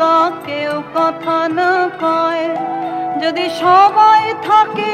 গা কেউ কথা না কয়। যদি সবাই থাকে